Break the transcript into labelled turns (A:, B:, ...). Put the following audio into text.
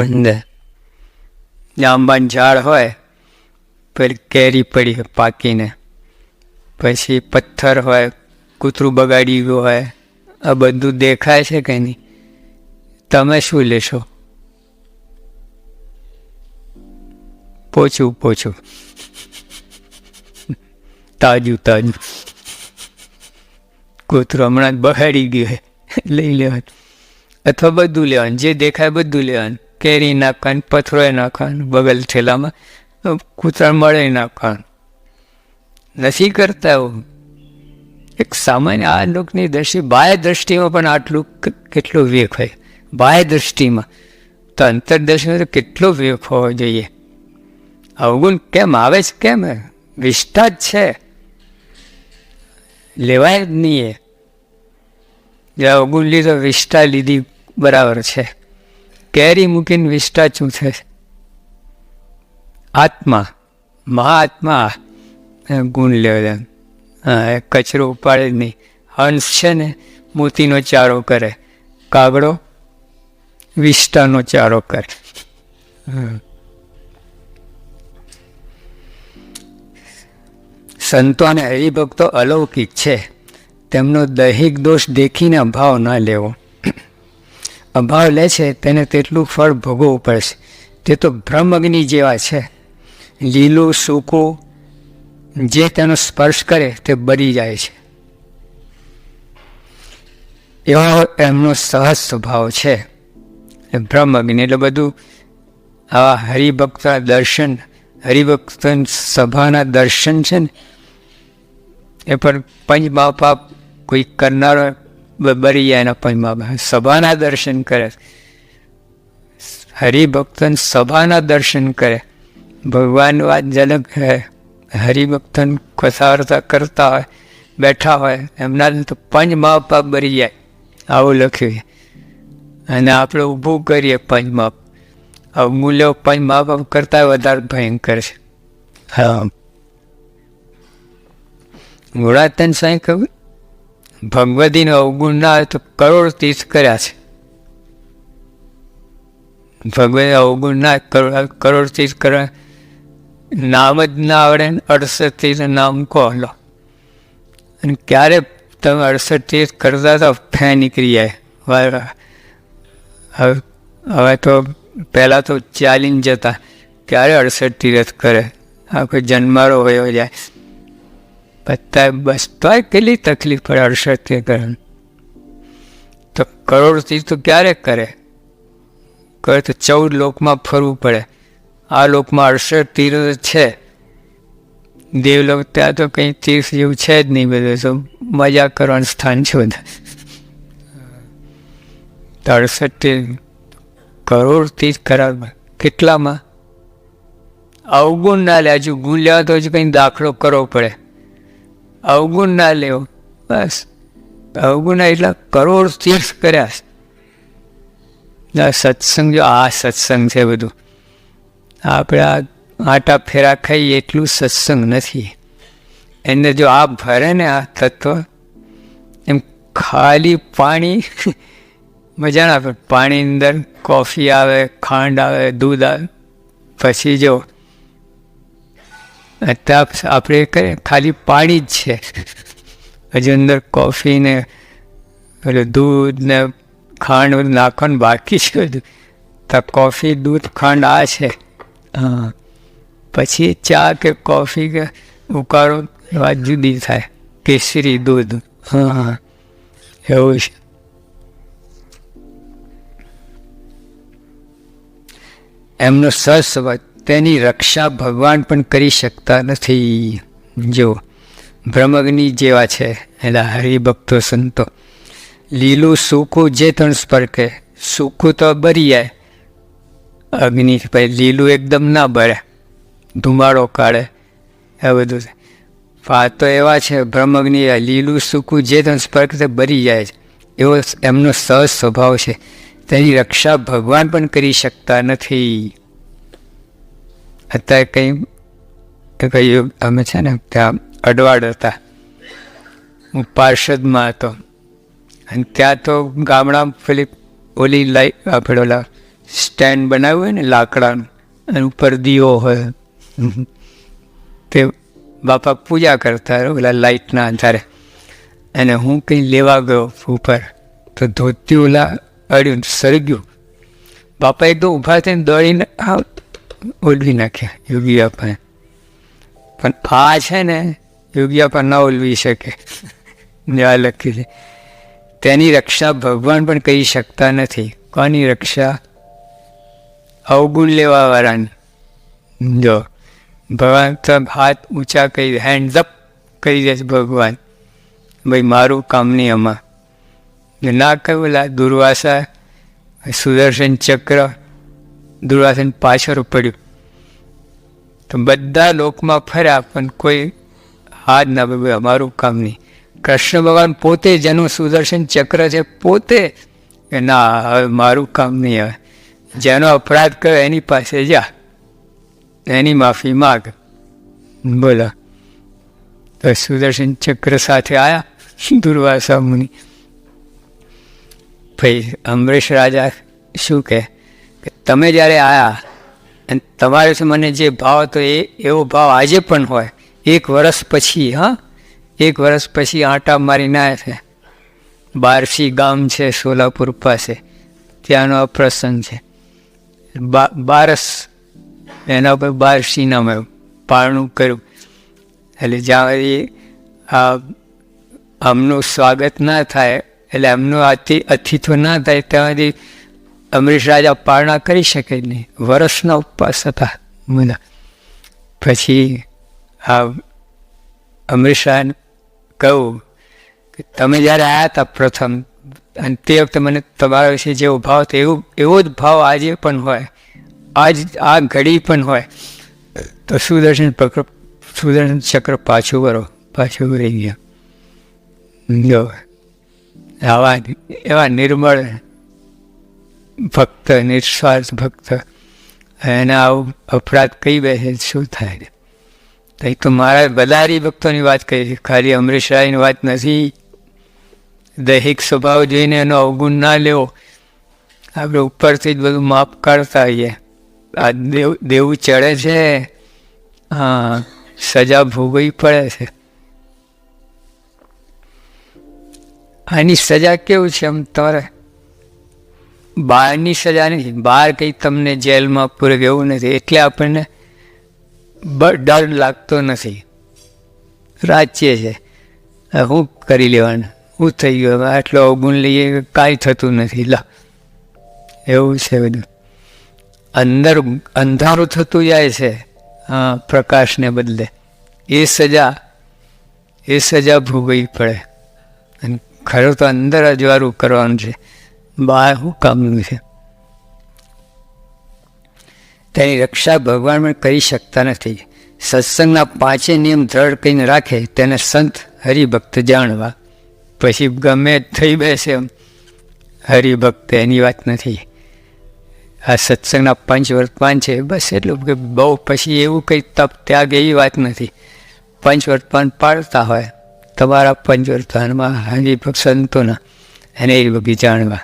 A: અંદર આંબાનું ઝાડ હોય, પેલી કેરી પડી હોય પાકીને. પછી પથ્થર હોય, કૂતરું બગાડી ગયું હોય, આ બધું દેખાય છે કે નહીં? તમે શું લેશો? પોચું પોચું. તાજું તાજું. કૂતરું હમણાં જ બગાડી ગયું હોય લઈ લેવાનું. અથવા બધું લેવાનું. જે દેખાય બધું લેવાનું. કેરી નાખવાનું, પથરોય નાખવાનું, બગલ ઠેલામાં કૂતરા મળે નાખવાનું. નથી કરતા એવું. એક સામાન્ય આ લોકની દ્રષ્ટિ, બાહ્ય દ્રષ્ટિમાં પણ આટલું કેટલું વિવેક હોય. બાહ્ય દ્રષ્ટિમાં. તો અંતરદર્શીમાં તો કેટલો વેખ હોવો જોઈએ. અવગુણ કેમ આવે છે કેમ? વિષ્ઠા જ છે. લેવાય જ નહીં એ. જે અવગુણ લીધો, વિષ્ઠા લીધી, બરાબર છે. કેરી મૂકીને વિષ્ઠા ચૂંથે છે. આત્મા મહાઆત્મા એ ગુણ લેવા હા, એ કચરો ઉપાડે નહીં. હંસ છે ને, મોતીનો ચારો કરે. કાગડો, વિષ્ટાનો ચારો કરે. સંતો અને હરિભક્તો અલૌકિક છે. તેમનો દૈહિક દોષ દેખીને અભાવ ન લેવો. અભાવ લે છે, તેને તેટલું ફળ ભોગવવું પડશે. તે તો બ્રહ્મગ્નિ જેવા છે. લીલું, સૂકું, જે તેનો સ્પર્શ કરે, તે બળી જાય છે. એવા એમનો સહજ સ્વભાવ છે. એ બ્રહ્મ અગ્નિ એટલે બધું આવા હરિભક્તના દર્શન હરિભક્ત સભાના દર્શન છે ને, એ પણ પંચ બાપા કોઈ કરનારો બ- બરી જાય એના પંચ બાપા સભાના દર્શન કરે. હરિભક્તન સભાના દર્શન કરે. ભગવાન વાત જનક હે. હરિભક્તન ખસારતા કરતા હોય, બેઠા હોય. એમના તો પંચ બાપા બરી જાય. આવું લખ્યું. અને આપણે ઊભું કરીએ પંચ બાપ અમૂલ્ય પંચ મા બાપ કરતા વધારે ભયંકર છે. હા. ગુણાતન સાંઈ ખબર? ભગવતીનો અવગુણ ના હોય તો કરોડ તીર્થ કર્યા છે. ભગવતી અવગુણ ના હોય, કરોડ તીર્થ કરવા નામ જ ના આવડે ને અડસઠ તીર્થ નામ કહો લો અને ક્યારે તમે અડસઠ તીર્થ કરતા તો ફે નીકળી જાય. હવે હવે તો પહેલાં તો ચાલીને જતા. ક્યારે અડસઠ તીર્થ કરે? આખો જન્મારો વયો જાય. બધા બસ તોય કેટલી તકલીફ પડે અડસઠ તીર્થ કરે તો કરોડ તીર્થ તો ક્યારે કરે? કરે તો ચૌદ લોકમાં ફરવું પડે. આ લોકમાં અડસઠ તીર્થ છે. દેવલોક ત્યાં તો કંઈ તીર્થ જેવું છે જ નહીં બધું. તો મજા કરવાનું સ્થાન છે બધા. તો અડસઠ તીર્થ કરોડ તીર્થ કરાવવા. કેટલામાં? અવગુણ ના લે. હજુ ગુણ લેવા તો હજુ કંઈ દાખલો કરવો પડે. અવગુણ ના લેવો. બસ. અવગુણના એટલા કરોડ તીર્થ કર્યા. સત્સંગ જો, આ સત્સંગ છે બધું. આપણે આ આટા ફેરા ખાઈએ એટલું સત્સંગ નથી. એને જો આ ભરે ને આ તત્વ, એમ ખાલી પાણી, મજા ના પાણી અંદર કોફી આવે, ખાંડ આવે, દૂધ આવે. પછી જો અત્યારે આપણે કરીએ, ખાલી પાણી જ છે. હજુ અંદર કોફી ને પેલું દૂધ ને ખાંડ બધું નાખવાનું બાકી છે બધું. તો કોફી દૂધ, ખાંડ આ છે. હા. પછી ચા કે કોફી કે ઉકાળો, વાત જુદી થાય. કેસરી દૂધ. હા હા. એવું છે. એમનો સસ્વત તેની રક્ષા ભગવાન પણ કરી શકતા નથી. જો બ્રહ્મગ્નિ જેવા છે, એના હરિભક્તો સંતો. લીલું સૂકું જે તણ સ્પર્કે, સૂકું તો બરી જાય અગ્નિ પછી લીલું એકદમ ના બરે. ધુમાડો કાઢે એ બધું છે. એવા છે, બ્રહ્મગ્નિ લીલું સૂકું જે તણ સ્પર્ક તે બરી જાય છે. એવો એમનો સહજ સ્વભાવ છે. તેની રક્ષા ભગવાન પણ કરી શકતા નથી. અત્યારે કંઈ કહ્યું અમે છે ને ત્યાં અડવાડ હતા. હું પાર્ષદમાં હતો. અને ત્યાં તો ગામડા પેલી ઓલી લાઈ આપણે ઓલા સ્ટેન્ડ બનાવ્યું હોય ને લાકડાનું, અને ઉપર દીવો હોય. તે બાપા પૂજા કરતા ઓલા લાઇટના આધારે. અને હું કંઈ લેવા ગયો ઉપર, તો ધોતી ઓલા અડ્યું સરગ્યું બાપા એકદમ ઊભા થઈને દોડીને આ ઓલવી નાખ્યા યોગી આપણે પણ આ છે ને યોગી બાપા ન ઓલવી શકે. આ લખ્યું છે તેની રક્ષા ભગવાન પણ કહી શકતા નથી. કોની રક્ષા? અવગુણ લેવાવાળાની. જો. ભગવાન તો હાથ ઊંચા કરી હેન્ડ્સ અપ કરી દે છે ભગવાન. ભાઈ, મારું કામ નહીં આમાં. ના કહ્યું દુર્વાસા, સુદર્શન ચક્ર દુર્વાસન પાછળ પડ્યું. તો બધા લોકમાં ફર્યા, પણ કોઈ હાથ ના ભાઈ અમારું કામ નહીં. કૃષ્ણ ભગવાન પોતે જેનું સુદર્શન ચક્ર છે, પોતે કે ના, હવે મારું કામ નહીં હવે. જેનો અપરાધ કર્યો, એની પાસે જા. એની માફી માગ. બોલો. તો સુદર્શન ચક્ર સાથે આવ્યા દુર્વાસા મુનિ. ભાઈ, અમરેશ રાજા શું કહે? તમે જ્યારે આવ્યા અને તમારે મને જે ભાવ હતો એ, એવો ભાવ આજે પણ હોય. એક વર્ષ પછી, હા? એક વર્ષ પછી આંટા મારીને આવ્યા છે. બારસી ગામ છે, સોલાપુર પાસે. ત્યાંનો આ પ્રસંગ છે. બા, બારસ, એના ઉપર બારસી નામ આવ્યું પારણું કર્યું. એટલે જ્યાં એ, આ, આમનું સ્વાગત ના થાય, એટલે એમનું અતિ અતિથ્વ ના થાય, ત્યાં સુધી અમરીશ રાજા પારણા કરી શકે નહીં. વરસના ઉપવાસ હતા બધા પછી આ અમરીશ રાજાને કહું કે તમે જ્યારે આવ્યા હતા પ્રથમ, અને તે વખતે મને તમારા વિશે જેવો ભાવ હતો, એવું, એવો જ ભાવ આજે પણ હોય. આજ, આ ઘડી પણ હોય. તો સુદર્શન ચક્ર સુદર્શન ચક્ર પાછું વરો, પાછું વળી ગયા. જો, આવા, એવા નિર્મળ ભક્ત નિસ્વાર્થ ભક્ત. એના અપરાધ કઈ બેસે શું થાય તો એ તો મારા બધા ભક્તોની વાત કહી ખાલી અમરીશ રાયની વાત નથી. દૈહિક સ્વભાવ જોઈને એનો અવગુણ ના લેવો. આપણે ઉપરથી જ બધું માફ કાઢતા હોઈએ આ દેવ, દેવું ચડે છે. હા, સજા ભોગવી પડે છે. આની સજા કેવું છે આમ તમારે? બહારની સજા નથી. બહાર કંઈ તમને જેલમાં પૂરે એવું નથી. એટલે આપણને ડર લાગતો નથી. રાજ્ય છે. હું કરી લેવાનું? હું થઈ ગયો. આટલો અવગુણ લઈએ કાંઈ થતું નથી. લા, એવું છે બધું. અંદર અંધારું થતું જાય છે પ્રકાશને બદલે. એ સજા એ સજા ભોગવવી પડે. અને ખરું તો અંદર અજવાળું કરવાનું છે. બહાર શું કામનું છે? તેની રક્ષા ભગવાન પણ કરી શકતા નથી. સત્સંગના પાંચે નિયમ દ્રઢ કરીને રાખે, તેને સંત હરિભક્ત જાણવા. પછી ગમે થઈ બેસે એમ. હરિભક્ત એની વાત નથી. આ સત્સંગના પંચ વર્તમાન છે, બસ એટલું કે બહુ પછી એવું કંઈ તપ ત્યાગ એવી વાત નથી. પંચ વર્તમાન પાડતા હોય. તમારા પંચ વર્તમાનમાં હરિભક્ત સંતોના, એને એ બધી જાણવા.